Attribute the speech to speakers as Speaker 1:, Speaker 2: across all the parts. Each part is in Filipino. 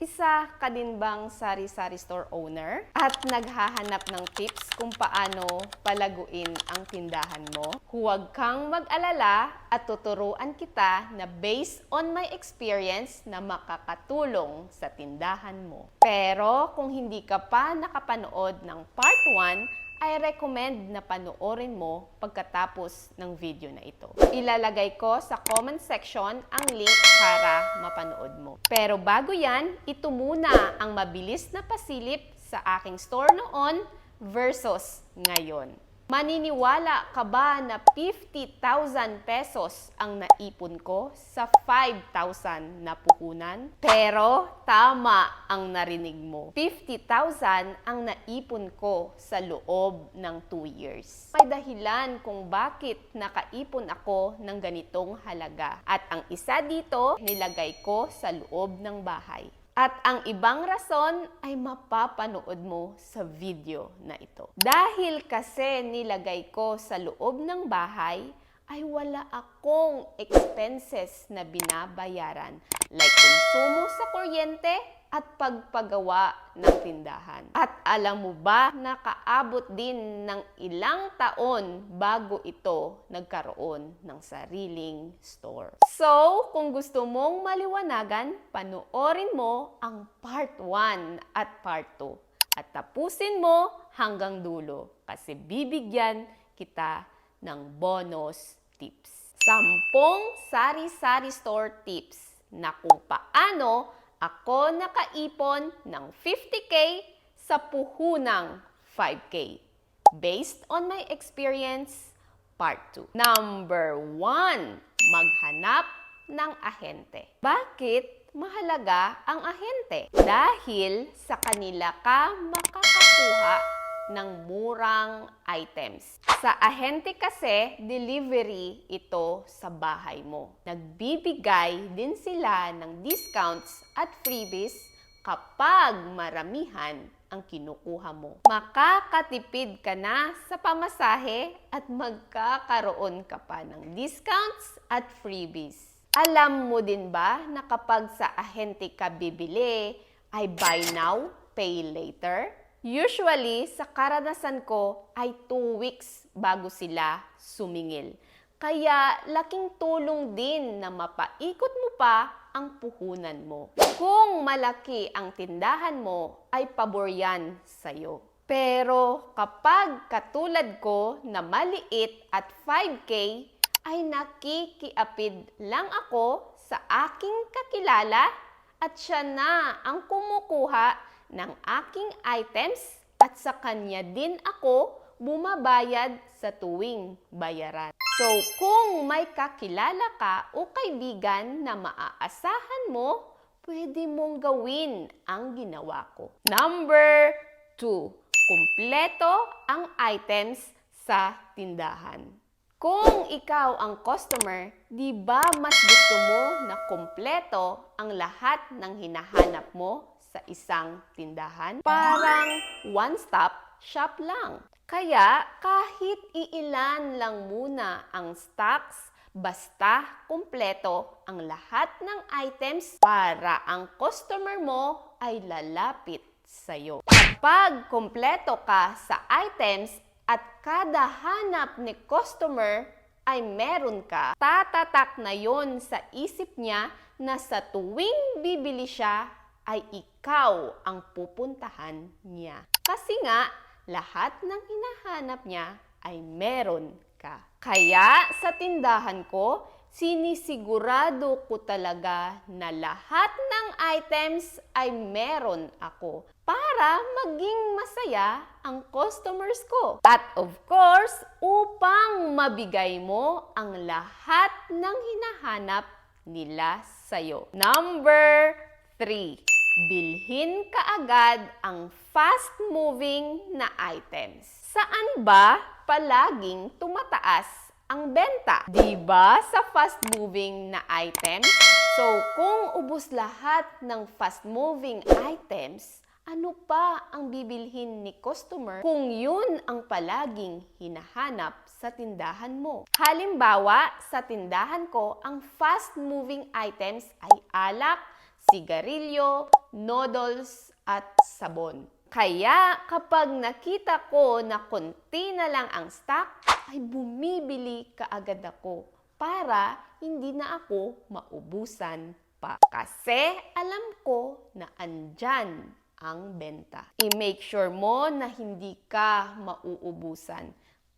Speaker 1: Isa ka din bang sari-sari store owner at naghahanap ng tips kung paano palaguin ang tindahan mo? Huwag kang mag-alala at tuturuan kita na based on my experience na makakatulong sa tindahan mo. Pero kung hindi ka pa nakapanood ng part 1, I recommend na panoorin mo pagkatapos ng video na ito. Ilalagay ko sa comment section ang link para mapanood mo. Pero bago yan, ito muna ang mabilis na pasilip sa aking store noon versus ngayon. Maniniwala ka ba na 50,000 pesos ang naipon ko sa 5,000 na puhunan? Pero tama ang narinig mo. 50,000 ang naipon ko sa loob ng 2 years. May dahilan kung bakit nakaipon ako ng ganitong halaga. At ang isa dito, nilagay ko sa loob ng bahay. At ang ibang rason ay mapapanood mo sa video na ito. Dahil kasi nilagay ko sa loob ng bahay, ay wala akong expenses na binabayaran like konsumo sa kuryente at pagpagawa ng tindahan. At alam mo ba, nakaabot din ng ilang taon bago ito nagkaroon ng sariling store. So, kung gusto mong maliwanagan, panoorin mo ang part 1 at part 2. At tapusin mo hanggang dulo kasi bibigyan kita ng bonus tips. Sampung sari-sari store tips na kung paano ako nakaipon ng 50k sa puhunang 5k. Based on my experience, part 2. Number 1, maghanap ng ahente. Bakit mahalaga ang ahente? Dahil sa kanila ka makakakuha ng murang items. Sa ahente kasi, delivery ito sa bahay mo. Nagbibigay din sila ng discounts at freebies kapag maramihan ang kinukuha mo. Makakatipid ka na sa pamasahe at magkakaroon ka pa ng discounts at freebies. Alam mo din ba na kapag sa ahente ka bibili ay buy now, pay later? Usually, sa karanasan ko ay 2 weeks bago sila sumingil. Kaya laking tulong din na mapaikot mo pa ang puhunan mo. Kung malaki ang tindahan mo, ay pabor yan sa'yo. Pero kapag katulad ko na maliit at 5K, ay nakikiapid lang ako sa aking kakilala at siya na ang kumukuha ng aking items at sa kanya din ako bumabayad sa tuwing bayaran. So, kung may kakilala ka o kaibigan na maaasahan mo, pwede mong gawin ang ginawa ko. Number 2. Kumpleto ang items sa tindahan. Kung ikaw ang customer, di ba mas gusto mo na kumpleto ang lahat ng hinahanap mo sa isang tindahan? Parang one-stop shop lang. Kaya kahit iilan lang muna ang stocks, basta kumpleto ang lahat ng items para ang customer mo ay lalapit sa'yo. Kapag kumpleto ka sa items at kada hanap ni customer ay meron ka, tatatak na yon sa isip niya na sa tuwing bibili siya ay ikaw ang pupuntahan niya. Kasi nga, lahat ng hinahanap niya ay meron ka. Kaya sa tindahan ko, sinisigurado ko talaga na lahat ng items ay meron ako para maging masaya ang customers ko. At of course, upang mabigay mo ang lahat ng hinahanap nila sa'yo. Number 3 bilhin kaagad ang fast-moving na items. Saan ba palaging tumataas ang benta? Di ba sa fast-moving na items? So, kung ubos lahat ng fast-moving items, ano pa ang bibilhin ni customer kung yun ang palaging hinahanap sa tindahan mo? Halimbawa, sa tindahan ko, ang fast-moving items ay alak, sigarilyo, noodles, at sabon. Kaya kapag nakita ko na konti na lang ang stock, ay bumibili kaagad ako para hindi na ako maubusan pa. Kasi alam ko na andyan ang benta. I-make sure mo na hindi ka mauubusan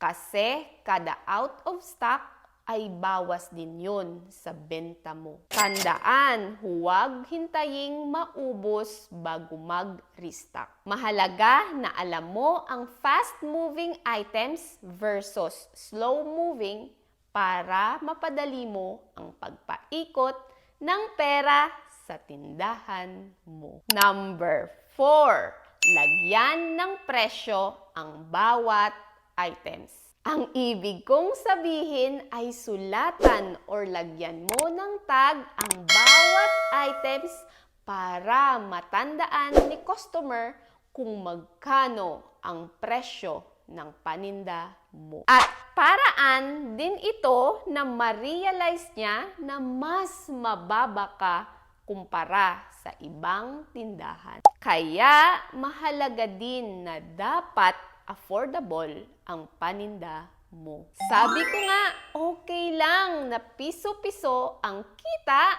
Speaker 1: kasi kada out of stock ay bawas din yun sa benta mo. Tandaan, huwag hintaying maubos bago mag-restock. Mahalaga na alam mo ang fast-moving items versus slow-moving para mapadali mo ang pagpaikot ng pera sa tindahan mo. Number 4. Lagyan ng presyo ang bawat items. Ang ibig kong sabihin ay sulatan or lagyan mo ng tag ang bawat items para matandaan ni customer kung magkano ang presyo ng paninda mo. At paraan din ito na ma-realize niya na mas mababa ka kumpara sa ibang tindahan. Kaya mahalaga din na dapat affordable ang paninda mo. Sabi ko nga, okay lang na piso-piso ang kita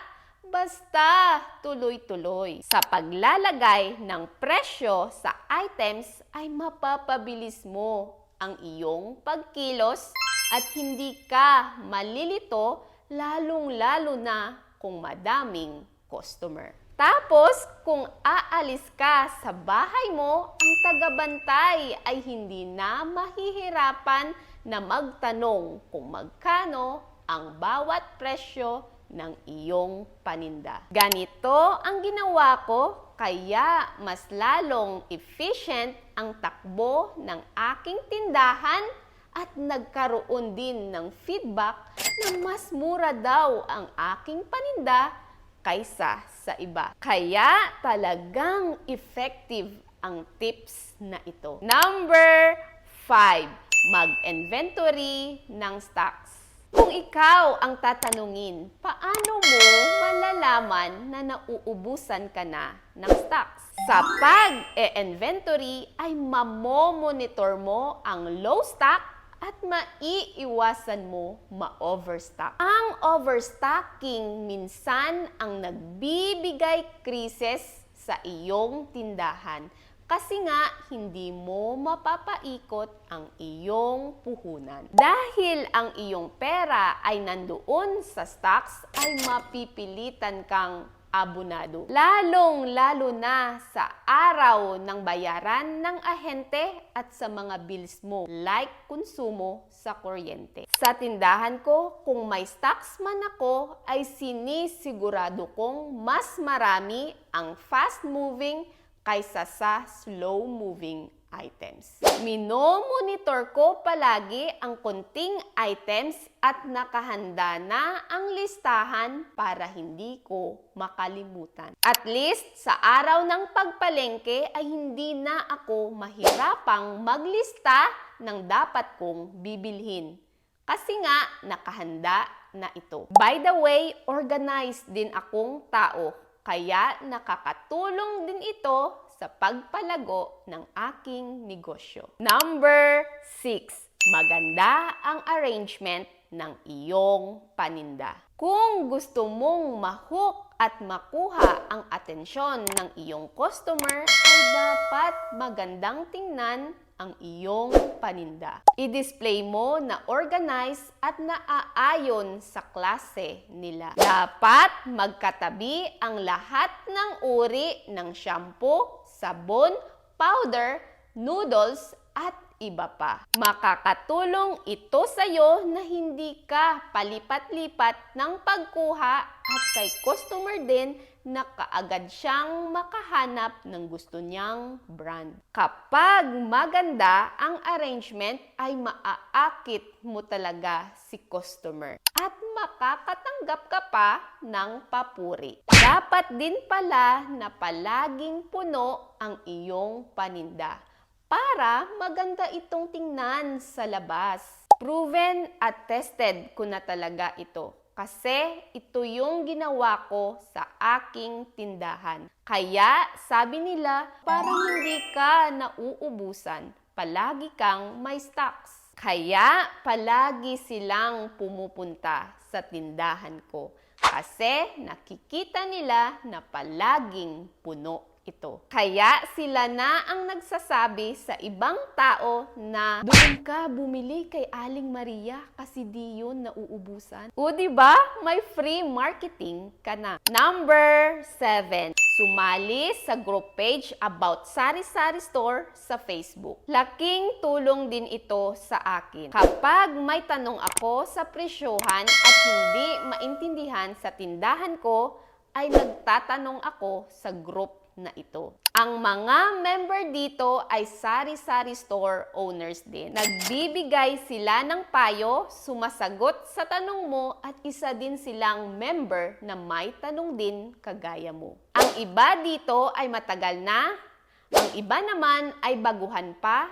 Speaker 1: basta tuloy-tuloy. Sa paglalagay ng presyo sa items ay mapapabilis mo ang iyong pagkilos at hindi ka malilito lalong-lalo na kung madaming customer. Tapos, kung aalis ka sa bahay mo, ang tagabantay ay hindi na mahihirapan na magtanong kung magkano ang bawat presyo ng iyong paninda. Ganito ang ginawa ko, kaya mas lalong efficient ang takbo ng aking tindahan at nagkaroon din ng feedback na mas mura daw ang aking paninda kaysa sa iba. Kaya talagang effective ang tips na ito. Number 5, mag-inventory ng stocks. Kung ikaw ang tatanungin, paano mo malalaman na nauubusan ka na ng stocks? Sa pag-e-inventory ay mamomonitor mo ang low stock at maiiwasan mo ma-overstock. Ang overstocking minsan ang nagbibigay krisis sa iyong tindahan kasi nga hindi mo mapapaikot ang iyong puhunan. Dahil ang iyong pera ay nandoon sa stocks ay mapipilitan kang abonado. Lalong-lalo na sa araw ng bayaran ng ahente at sa mga bills mo like konsumo sa kuryente. Sa tindahan ko, kung may stocks man ako, ay sinisigurado kong mas marami ang fast-moving kaysa sa slow-moving items. Minomonitor ko palagi ang konting items at nakahanda na ang listahan para hindi ko makalimutan. At least sa araw ng pagpalengke ay hindi na ako mahirapang maglista ng dapat kong bibilhin. Kasi nga, nakahanda na ito. By the way, organized din akong tao. Kaya nakakatulong din ito sa pagpalago ng aking negosyo. Number 6. Maganda ang arrangement ng iyong paninda. Kung gusto mong mahook at makuha ang atensyon ng iyong customer, ay dapat magandang tingnan ang iyong paninda. I-display mo na organized at naaayon sa klase nila. Dapat magkatabi ang lahat ng uri ng shampoo, sabon, powder, noodles, at iba pa. Makakatulong ito sa iyo na hindi ka palipat-lipat ng pagkuha at kay customer din na kaagad siyang makahanap ng gusto niyang brand. Kapag maganda ang arrangement ay maaakit mo talaga si customer at makakatanggap ka pa ng papuri. Dapat din pala na palaging puno ang iyong paninda para maganda itong tingnan sa labas. Proven at tested ko na talaga ito. kasi ito yung ginawa ko sa aking tindahan. Kaya sabi nila, parang hindi ka nauubusan, palagi kang may stocks. Kaya palagi silang pumupunta sa tindahan ko kasi nakikita nila na palaging puno ito. Kaya sila na ang nagsasabi sa ibang tao na doon ka bumili kay Aling Maria kasi di yun nauubusan. O di ba? May free marketing ka na. Number 7. Sumali sa group page about Sari Sari Store sa Facebook. Laking tulong din ito sa akin. Kapag may tanong ako sa presyohan at hindi maintindihan sa tindahan ko, ay nagtatanong ako sa group na ito. Ang mga member dito ay sari-sari store owners din. Nagbibigay sila ng payo, sumasagot sa tanong mo at isa din silang member na may tanong din kagaya mo. Ang iba dito ay matagal na, ang iba naman ay baguhan pa,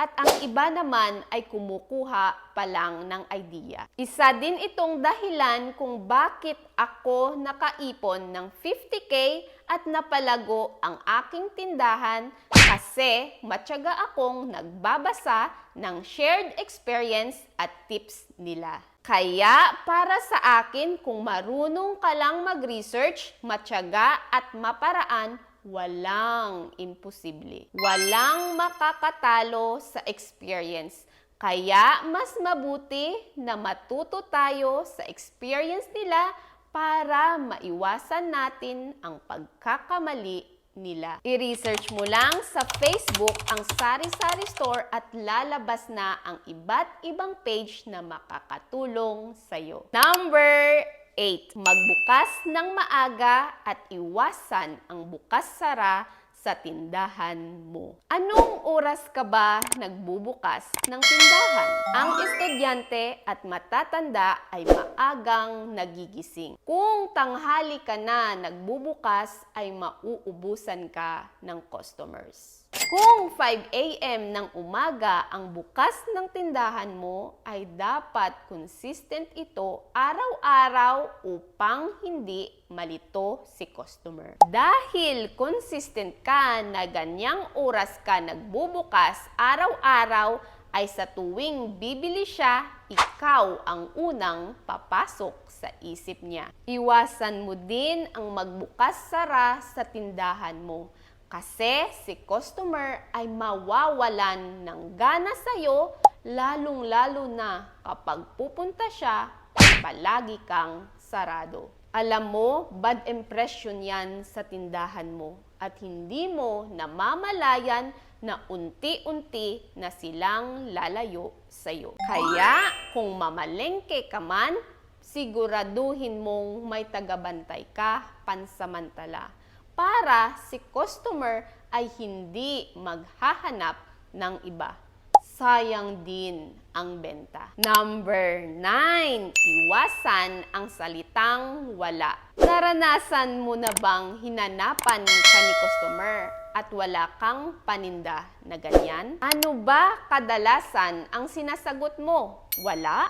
Speaker 1: at ang iba naman ay kumukuha pa lang ng idea. Isa din itong dahilan kung bakit ako nakaipon ng 50k at napalago ang aking tindahan kasi matyaga akong nagbabasa ng shared experience at tips nila. Kaya para sa akin, kung marunong ka lang mag-research, matyaga at maparaan, walang imposible. Walang makakatalo sa experience. Kaya mas mabuti na matuto tayo sa experience nila para maiwasan natin ang pagkakamali nila. I-research mo lang sa Facebook ang Sari Sari Store at lalabas na ang iba't ibang page na makakatulong sa'yo. Number 8. Magbukas ng maaga at iwasan ang bukas-sara sa tindahan mo. Anong oras ka ba nagbubukas ng tindahan? Ang estudyante at matatanda ay maagang nagigising. Kung tanghali ka na nagbubukas ay mauubusan ka ng customers. Kung 5 a.m. ng umaga ang bukas ng tindahan mo, ay dapat consistent ito araw-araw upang hindi malito si customer. Dahil consistent ka na ganyang oras ka nagbubukas araw-araw, ay sa tuwing bibili siya, ikaw ang unang papasok sa isip niya. Iwasan mo din ang magbukas-sara sa tindahan mo kasi si customer ay mawawalan ng gana sa'yo lalong-lalo na kapag pupunta siya palagi kang sarado. Alam mo, bad impression yan sa tindahan mo at hindi mo namamalayan na unti-unti na silang lalayo sa'yo. Kaya kung mamalengke ka man, siguraduhin mong may tagabantay ka pansamantala para si customer ay hindi maghahanap ng iba. Sayang din ang benta. Number 9, iwasan ang salitang wala. Naranasan mo na bang hinanapan ka ni customer at wala kang paninda na ganyan? Ano ba kadalasan ang sinasagot mo? Wala?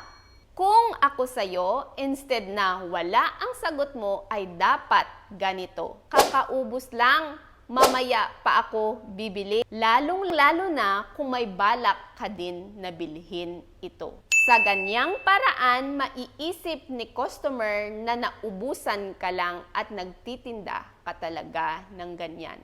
Speaker 1: Kung ako sa'yo, instead na wala ang sagot mo, ay dapat ganito. Kakaubos lang, mamaya pa ako bibili. Lalong-lalo na kung may balak ka din na bilhin ito. Sa ganyang paraan, maiisip ni customer na naubusan ka lang at nagtitinda ka talaga ng ganyan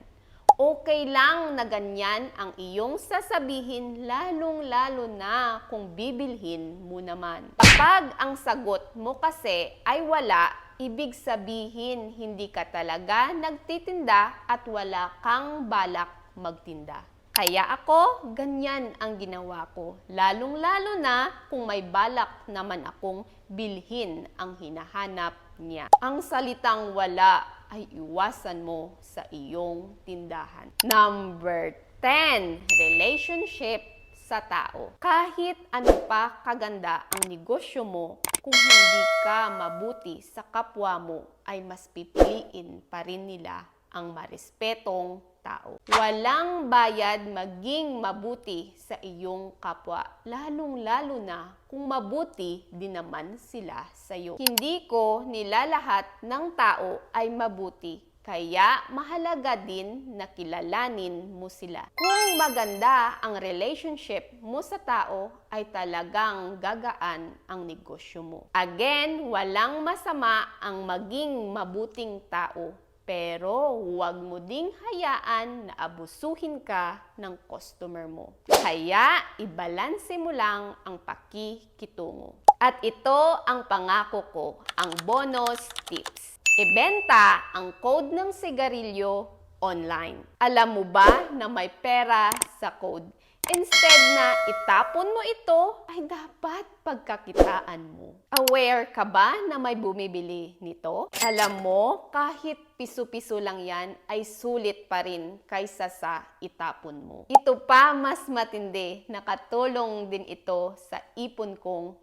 Speaker 1: okay lang na ganyan ang iyong sasabihin lalong-lalo na kung bibilhin mo naman. Kapag ang sagot mo kasi ay wala, ibig sabihin hindi ka talaga nagtitinda at wala kang balak magtinda. Kaya ako, ganyan ang ginawa ko. Lalong-lalo na kung may balak naman akong bilhin ang hinahanap niya. Ang salitang wala ay iwasan mo sa iyong tindahan. Number 10, relationship sa tao. Kahit ano pa kaganda ang negosyo mo, kung hindi ka mabuti sa kapwa mo, ay mas pipiliin pa rin nila ang marespetong tao. Walang bayad maging mabuti sa iyong kapwa, lalong-lalo na kung mabuti din naman sila sa iyo. Hindi ko nilalahat ng tao ay mabuti, kaya mahalaga din na kilalanin mo sila. Kung maganda ang relationship mo sa tao, ay talagang gagaan ang negosyo mo. Again, walang masama ang maging mabuting tao. Pero huwag mo ding hayaan na abusuhin ka ng customer mo. Kaya ibalanse mo lang ang pakikitungo. At ito ang pangako ko, ang bonus tips. Ibenta ang code ng sigarilyo online. Alam mo ba na may pera sa code? Instead na itapon mo ito, ay dapat pagkakitaan mo. Aware ka ba na may bumibili nito? Alam mo, kahit piso-piso lang yan, ay sulit pa rin kaysa sa itapon mo. Ito pa mas matindi, nakatulong din ito sa ipon kong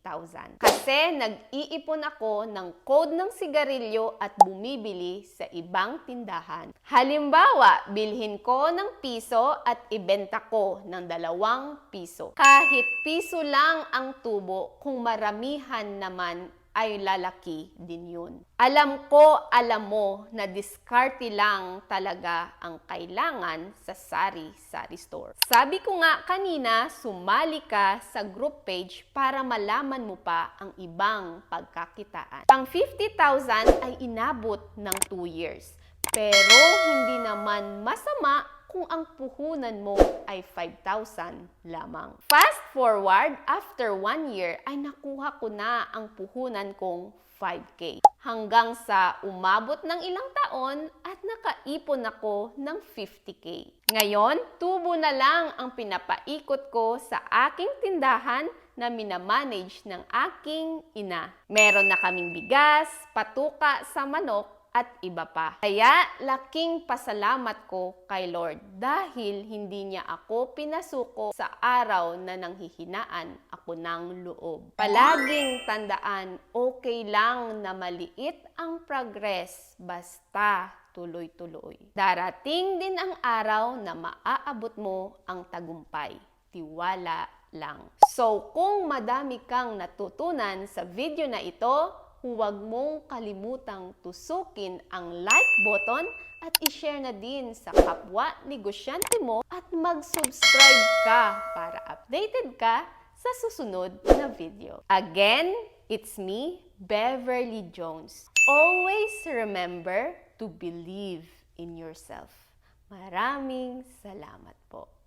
Speaker 1: 50,000. Kasi nag-iipon ako ng code ng sigarilyo at bumibili sa ibang tindahan. Halimbawa, bilhin ko ng piso at ibenta ko ng dalawang piso. Kahit piso lang ang tubo, kung maramihan naman ay lalaki din yun. Alam ko, alam mo na diskarte lang talaga ang kailangan sa sari-sari store. Sabi ko nga kanina, sumali ka sa group page para malaman mo pa ang ibang pagkakitaan. Ang 50,000 ay inabot ng 2 years. Pero hindi naman masama kung ang puhunan mo ay 5,000 lamang. Fast forward, after one year, ay nakuha ko na ang puhunan kong 5K. Hanggang sa umabot ng ilang taon at nakaipon ako ng 50K. Ngayon, tubo na lang ang pinapaikot ko sa aking tindahan na minamanage ng aking ina. Meron na kaming bigas, patuka sa manok, at iba pa. Kaya laking pasalamat ko kay Lord dahil hindi niya ako pinasuko sa araw na nanghihinaan ako ng loob. Palaging tandaan, okay lang na maliit ang progress basta tuloy-tuloy. Darating din ang araw na maaabot mo ang tagumpay. Tiwala lang. So, kung madami kang natutunan sa video na ito, huwag mong kalimutang tusukin ang like button at i-share na din sa kapwa negosyante mo at mag-subscribe ka para updated ka sa susunod na video. Again, it's me, Beverly Jones. Always remember to believe in yourself. Maraming salamat po.